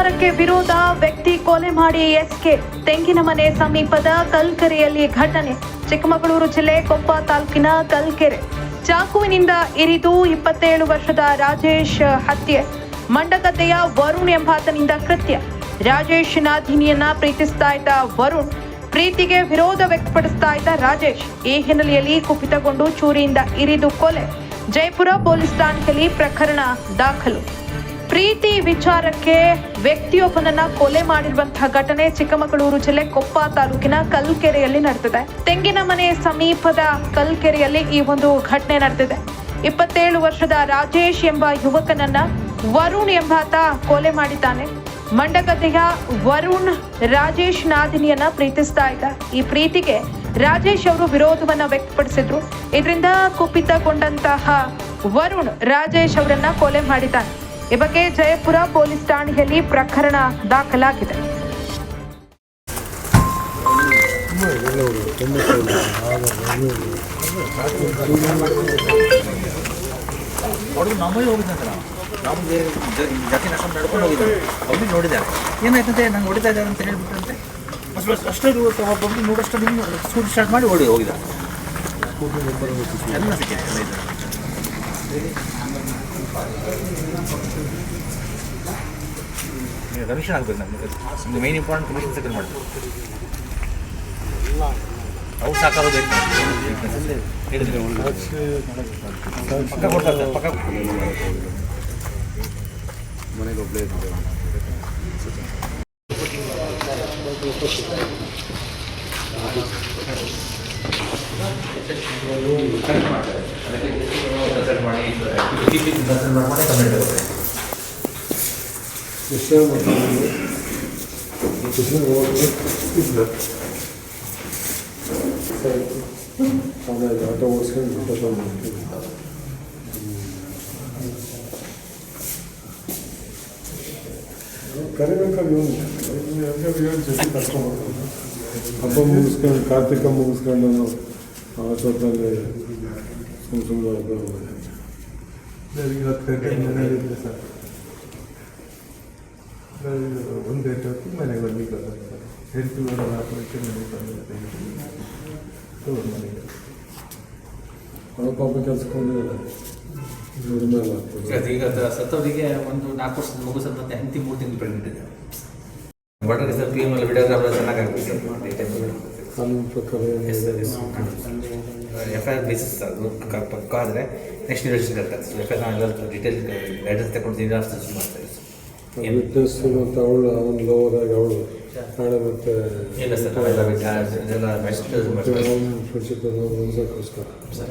ವಿಚಾರಕ್ಕೆ ವಿರೋಧ, ವ್ಯಕ್ತಿ ಕೊಲೆ ಮಾಡಿ ಎಸ್ಕೆ ತೆಂಗಿನ ಮನೆ ಸಮೀಪದ ಕಲ್ಕೆರೆಯಲ್ಲಿ ಘಟನೆ. ಚಿಕ್ಕಮಗಳೂರು ಜಿಲ್ಲೆ ಕೊಪ್ಪ ತಾಲೂಕಿನ ಕಲ್ಕೆರೆ. ಚಾಕುವಿನಿಂದ ಇರಿದು ಇಪ್ಪತ್ತೇಳು ವರ್ಷದ ರಾಜೇಶ್ ಹತ್ಯೆ. ಮಂಡಗದ್ದೆಯ ವರುಣ್ ಎಂಬಾತನಿಂದ ಕೃತ್ಯ. ರಾಜೇಶ್ ನಾಧಿನಿಯನ್ನ ಪ್ರೀತಿಸ್ತಾ ಇದ್ದ ವರುಣ್, ಪ್ರೀತಿಗೆ ವಿರೋಧ ವ್ಯಕ್ತಪಡಿಸ್ತಾ ಇದ್ದ ರಾಜೇಶ್ ಈ ಹಿನ್ನೆಲೆಯಲ್ಲಿ ಕುಪಿತಗೊಂಡು ಚೂರಿಯಿಂದ ಇರಿದು ಕೊಲೆ. ಜೈಪುರ ಪೊಲೀಸ್ ಠಾಣೆಯಲ್ಲಿ ಪ್ರಕರಣ ದಾಖಲು. ಪ್ರೀತಿ ವಿಚಾರಕ್ಕೆ ವ್ಯಕ್ತಿಯೊಬ್ಬನನ್ನ ಕೊಲೆ ಮಾಡಿರುವಂತಹ ಘಟನೆ ಚಿಕ್ಕಮಗಳೂರು ಜಿಲ್ಲೆ ಕೊಪ್ಪ ತಾಲೂಕಿನ ಕಲ್ಕೆರೆಯಲ್ಲಿ ನಡೆದಿದೆ. ತೆಂಗಿನ ಮನೆ ಸಮೀಪದ ಕಲ್ಕೆರೆಯಲ್ಲಿ ಈ ಒಂದು ಘಟನೆ ನಡೆದಿದೆ. ಇಪ್ಪತ್ತೇಳು ವರ್ಷದ ರಾಜೇಶ್ ಎಂಬ ಯುವಕನನ್ನ ವರುಣ್ ಎಂಬಾತ ಕೊಲೆ ಮಾಡಿದ್ದಾನೆ. ಮಂಡಗದ್ದೆಯ ವರುಣ್ ರಾಜೇಶ್ ನಾದಿನಿಯನ್ನ ಪ್ರೀತಿಸ್ತಾ ಇದ್ದ. ಈ ಪ್ರೀತಿಗೆ ರಾಜೇಶ್ ಅವರು ವಿರೋಧವನ್ನ ವ್ಯಕ್ತಪಡಿಸಿದ್ರು. ಇದರಿಂದ ಕುಪಿತಗೊಂಡಂತಹ ವರುಣ್ ರಾಜೇಶ್ ಅವರನ್ನ ಕೊಲೆ ಮಾಡಿದ್ದಾನೆ. ಈ ಬಗ್ಗೆ ಜಯಪುರ ಪೊಲೀಸ್ ಠಾಣೆಯಲ್ಲಿ ಪ್ರಕರಣ ದಾಖಲಾಗಿದೆ. ನಾವು ಏನಾಯ್ತಂತೆ? ನಂಗೆ ಹೊಡಿತಾ ಇದ್ದಾರೆ ಅಂತ ಹೇಳ್ಬಿಟ್ಟಂತೆ ಅಷ್ಟು ಅಷ್ಟೇ ಬಂದು ಸ್ಕೂಟಿ ಸ್ಟಾರ್ಟ್ ಮಾಡಿ ಓಡಿ ಹೋಗಿದ್ದಾರೆ ಕಮಿಷನ್ ಆಗ್ಬೇಕು ನಮಗೆ. ಮೇನ್ ಇಂಪಾರ್ಟೆಂಟ್ ಕಮಿಷನ್ ಸೆಕೆಂಡ್ ಮಾಡ್ಬೇಕು. ಅವ್ರು ಸಾಕಾದ್ರು ಬೇಕು ಪಕ್ಕ ಕೊಡ್ತಾರೆ ಪಕ್ಕ ಮನೆಗೆ ಒಬ್ಬಳೇ ಕನ್ಸಲ್ಟ್ ಮಾಡಿ ಕಂಪ್ಲೇಂಟ್ ಆಗುತ್ತೆ ಕೃಷ್ಣ ಹಬ್ಬ ಮುಗಿಸ್ಕೊಂಡು ಕಾರ್ತಿಕ ಮುಗಿಸ್ಕೊಂಡು ನಾನು ಅಷ್ಟೊತ್ತಲ್ಲಿ ಸುಮ್ಮ ಸುಮ್ಮನೆ ಇವತ್ತು ಗಂಟೆ ಸರ್ ಒಂದು ಗಂಟೆ ಮನೆಗೆ ಬರ್ಲಿಕ್ಕೆ ಹೆಲ್ತ್ ಸರ್ ಒಂದು ನಾಲ್ಕು ಗಂಟೆ ಮನೆಗೆ ಬಂದಿದ್ದೆ ತೋರ್ ಮನೆಗೆ ಅವ್ರ ಪಾಪ ಆಗ್ತದೆ ಈಗ ಸತ್ತವರಿಗೆ ಒಂದು ನಾಲ್ಕು ವರ್ಷದ ಮಗು ಸತ್ತಂತೆ ಹೆಂಡತಿ ಮೂರು ತಿಂಗಳು ಬಟ್ ಸರ್ ಪಿ ಎಂ ಅಲ್ಲಿ ವಿಡಿಯೋಗ್ರಾಫರ್ ಚೆನ್ನಾಗಾಗುತ್ತೆ ಸರ್. ಕಾನೂನು ಪ್ರಕಾರ sir F I R basis ಅದು. ಪಕ್ಕ ಆದರೆ ನೆಕ್ಸ್ಟ್ ಇನ್ವೆಸ್ಟಿಗೇಟ್ ಆಗ್ತದೆ ಸೊ ಎಫ್ ಐ ಆರ್ ಎಲ್ಲ ಡೀಟೇಲ್ ಗೈಡೆನ್ಸ್ ತಗೊಂಡು ಅಷ್ಟು ಮಾಡ್ತಾರೆ ಸರ್. ವಿಟ್ನೆಸ್ ಮತ್ತು ಅವಳು ಅವನು ಲೋವರ್ ಆಗಿ ಅವಳು. ನಾಳೆ ಮತ್ತೆ ಇಲ್ಲ ಸರ್ ಎಲ್ಲ ಬೆಸ್ಟ್ ಸರ್